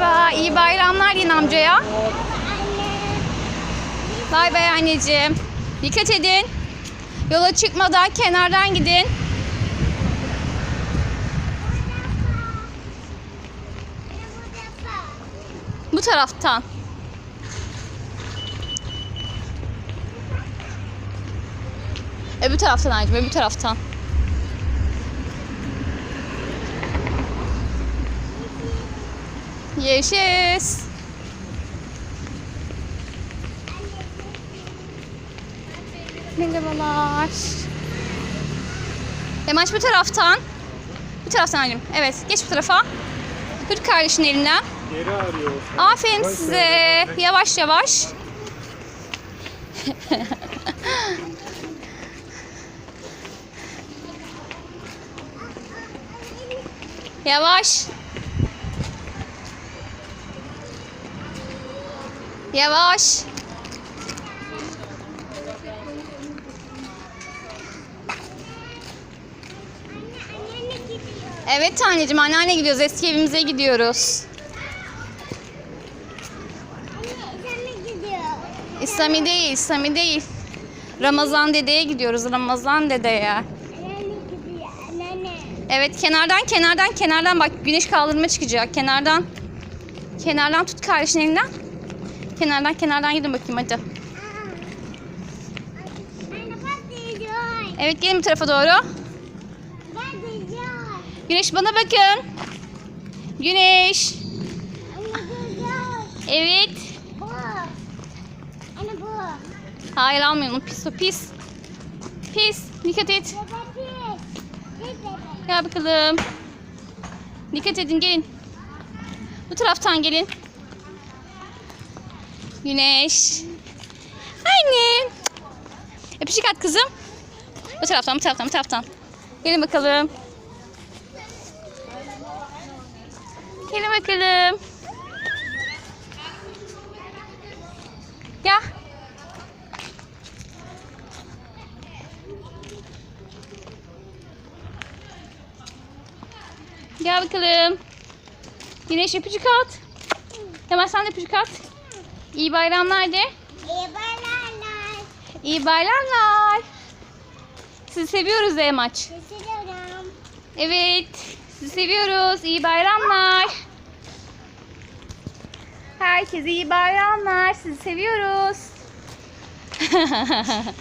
Merhaba, iyi bayramlar yine amcaya. Bay bay anneciğim. Dikkat edin. Yola çıkmadan kenardan gidin. Bu taraftan. Öbür taraftan anneciğim, öbür taraftan. Görüşürüz. Merhabalar. Emaç bu taraftan. Bu taraftan anneciğim. Evet, geç bu tarafa. Tut kardeşin elinden. Geri arıyor. Aferin size. Yavaş yavaş. Yavaş. Yavaş. Evet anneciğim anneanne gidiyoruz. Eski evimize gidiyoruz. İslami değil, İslami değil. Ramazan dedeye gidiyoruz. Ramazan dedeye. Evet kenardan kenardan kenardan bak güneş kaldırma çıkacak. Kenardan. Kenardan tut kardeşin elinden. Kenardan kenardan gidin bakayım hadi. Evet gelin bu tarafa doğru. Güneş bana bakın. Güneş. Evet. Hayır almayın onu pis o pis. Pis. Dikkat et. Gel bakalım. Dikkat edin gelin. Bu taraftan gelin. Güneş. Anne. Öpücük at kızım. Bu taraftan, bu taraftan, bu taraftan. Gelin bakalım. Gelin bakalım. Gel. Gel bakalım. Güneş öpücük at. Hemen sen de öpücük at. İyi bayramlar de. İyi bayramlar. Sizi seviyoruz Emaç. Evet. Sizi seviyoruz. İyi bayramlar. Herkese iyi bayramlar. Sizi seviyoruz.